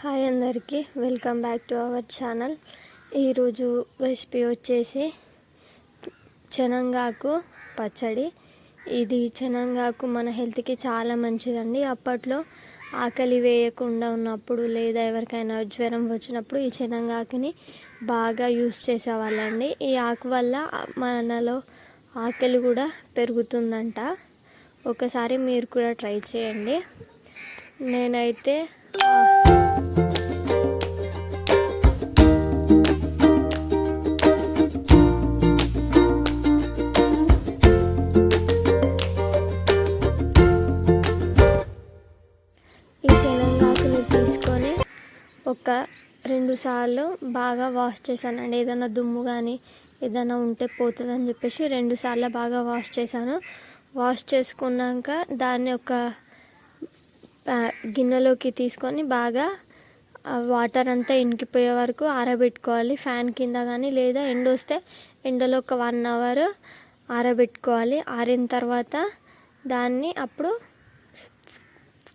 Hi అందరికీ welcome back to our channel. ఈరోజు recipe వచ్చేసి శనంగాకు పచ్చడి. ఇది శనంగాకు మన హెల్త్కి చాలా మంచిదండి. అప్పట్లో ఆకలి వేయకుండా ఉన్నప్పుడు లేదా ఎవరికైనా జ్వరం వచ్చినప్పుడు ఈ శనంగాకుని బాగా యూస్ చేసేవాళ్ళండి. ఈ ఆకు వల్ల మనలో ఆకలి కూడా పెరుగుతుందంట. ఒకసారి మీరు కూడా ట్రై చేయండి. నేనైతే ఒక రెండు సార్లు బాగా వాష్ చేశానండి ఏదైనా దుమ్ము కానీ ఏదైనా ఉంటే పోతుందని చెప్పేసి రెండు సార్లు బాగా వాష్ చేశాను. వాష్ చేసుకున్నాక దాన్ని ఒక గిన్నెలోకి తీసుకొని బాగా వాటర్ అంతా ఇంకిపోయే వరకు ఆరబెట్టుకోవాలి. ఫ్యాన్ కింద కానీ లేదా ఎండ వస్తే ఎండలో ఒక వన్ అవర్ ఆరబెట్టుకోవాలి. ఆరిన తర్వాత దాన్ని అప్పుడు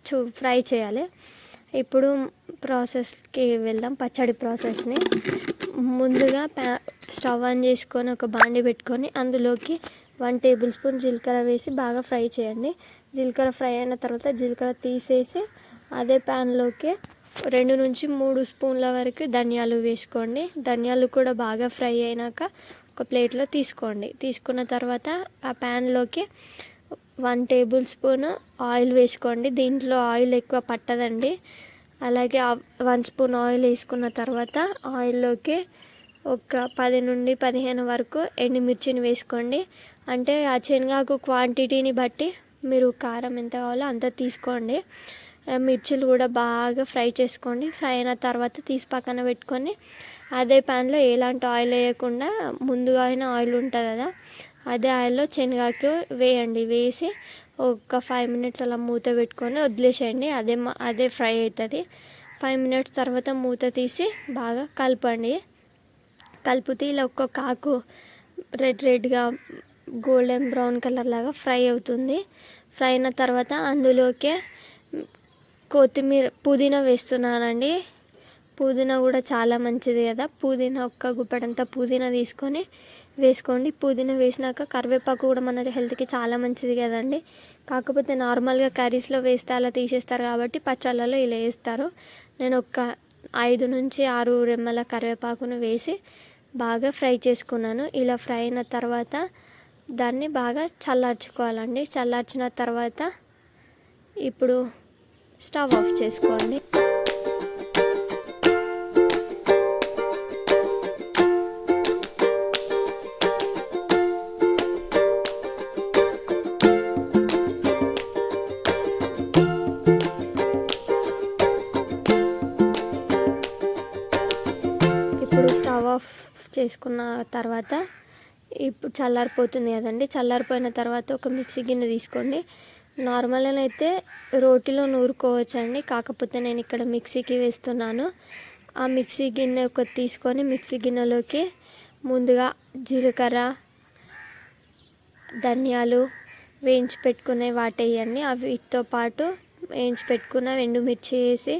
చూ ఫ్రై చేయాలి. ఇప్పుడు ప్రాసెస్కి వెళ్దాం పచ్చడి ప్రాసెస్ని. ముందుగా ప్యా స్టవ్ ఆన్ చేసుకొని ఒక బాండి పెట్టుకొని అందులోకి వన్ టేబుల్ స్పూన్ జీలకర్ర వేసి బాగా ఫ్రై చేయండి. జీలకర్ర ఫ్రై అయిన తర్వాత జీలకర్ర తీసేసి అదే ప్యాన్లోకి రెండు నుంచి మూడు స్పూన్ల వరకు ధనియాలు వేసుకోండి. ధనియాలు కూడా బాగా ఫ్రై అయినాక ఒక ప్లేట్లో తీసుకోండి. తీసుకున్న తర్వాత ఆ ప్యాన్లోకి వన్ టేబుల్ స్పూన్ ఆయిల్ వేసుకోండి. దీంట్లో ఆయిల్ ఎక్కువ పట్టదండి. అలాగే వన్ స్పూన్ ఆయిల్ వేసుకున్న తర్వాత ఆయిల్లోకి ఒక పది నుండి పదిహేను వరకు ఎండుమిర్చిని వేసుకోండి. అంటే ఆ శనగాకు క్వాంటిటీని బట్టి మీరు కారం ఎంత కావాలో అంత తీసుకోండి. మిర్చిలు కూడా బాగా ఫ్రై చేసుకోండి. ఫ్రై అయిన తర్వాత తీసి పక్కన పెట్టుకొని అదే ప్యాన్లో ఎలాంటి ఆయిల్ వేయకుండా ముందుగా అయినా ఆయిల్ ఉంటుంది కదా అదే ఆయిల్లో శనగాకు వేయండి. వేసి ఒక ఫైవ్ మినిట్స్ అలా మూత పెట్టుకొని వదిలేసేయండి. అదే అదే ఫ్రై అవుతుంది ఫైవ్ మినిట్స్ తర్వాత మూత తీసి బాగా కలపండి. కలిపితే ఇలా ఒక్కొక్క ఆకు రెడ్ రెడ్గా గోల్డెన్ బ్రౌన్ కలర్ లాగా ఫ్రై అవుతుంది. ఫ్రై అయిన తర్వాత అందులోకే కొత్తిమీర పుదీనా వేస్తున్నానండి. పుదీనా కూడా చాలా మంచిది కదా. పుదీనా ఒక్క గుప్పడంతా పుదీనా తీసుకొని వేసుకోండి. పుదీనా వేసినాక కరివేపాకు కూడా మన హెల్త్కి చాలా మంచిది కదండి. కాకపోతే నార్మల్గా కర్రీస్లో వేస్తే అలా తీసేస్తారు కాబట్టి పచ్చళ్ళలో ఇలా వేస్తారు. నేను ఒక ఐదు నుంచి ఆరు రెమ్మల కరివేపాకును వేసి బాగా ఫ్రై చేసుకున్నాను. ఇలా ఫ్రై అయిన తర్వాత దాన్ని బాగా చల్లార్చుకోవాలండి. చల్లార్చిన తర్వాత ఇప్పుడు స్టవ్ ఆఫ్ చేసుకోండి. చేసుకున్న తర్వాత ఇప్పుడు చల్లారిపోతుంది కదండి. చల్లారిపోయిన తర్వాత ఒక మిక్సీ గిన్నె తీసుకోండి. నార్మల్గా అయితే రోటిలో నూరుకోవచ్చండి. కాకపోతే నేను ఇక్కడ మిక్సీకి వేస్తున్నాను. ఆ మిక్సీ గిన్నె ఒక తీసుకొని మిక్సీ గిన్నెలోకి ముందుగా జీలకర్ర ధనియాలు వేయించి పెట్టుకునే వాటేయండి వీటితో పాటు వేయించి పెట్టుకున్న ఎండుమిర్చి వేసి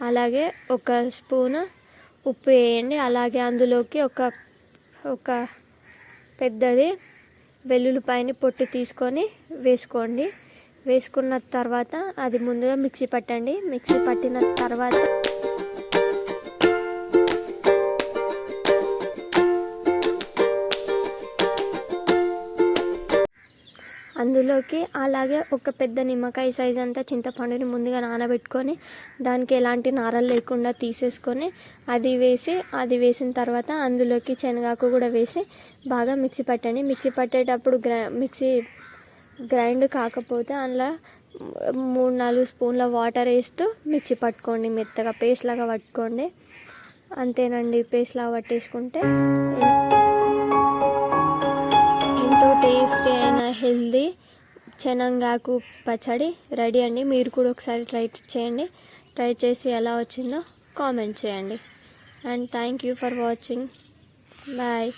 అలాగే ఒక స్పూను ఉప్పు వేయండి. అలాగే అందులోకి ఒక ఒక పెద్దది వెల్లుల్లిపాయని పొట్టు తీసుకొని వేసుకోండి. వేసుకున్న తర్వాత అది ముందుగా మిక్సీ పట్టండి. మిక్సీ పట్టిన తర్వాత అందులోకి అలాగే ఒక పెద్ద నిమ్మకాయ సైజ్ అంతా చింతపండుని ముందుగా నానబెట్టుకొని దానికి ఎలాంటి నారలు లేకుండా తీసేసుకొని అది వేసి అది వేసిన తర్వాత అందులోకి శనగాకు కూడా వేసి బాగా మిక్సీ పట్టండి. మిక్సీ పట్టేటప్పుడు గ్రై మిక్సీ గ్రైండ్ కాకపోతే అందులో మూడు నాలుగు స్పూన్ల వాటర్ వేస్తూ మిక్సీ పట్టుకోండి. మెత్తగా పేస్ట్ లాగా పట్టుకోండి. అంతేనండి పేస్ట్ లాగా పట్టేసుకుంటే టేస్టీ అయిన హెల్దీ శనగాకు పచ్చడి రెడీ అండి. మీరు కూడా ఒకసారి ట్రై చేయండి. ట్రై చేసి ఎలా వచ్చిందో కామెంట్ చేయండి. And thank you for watching. Bye.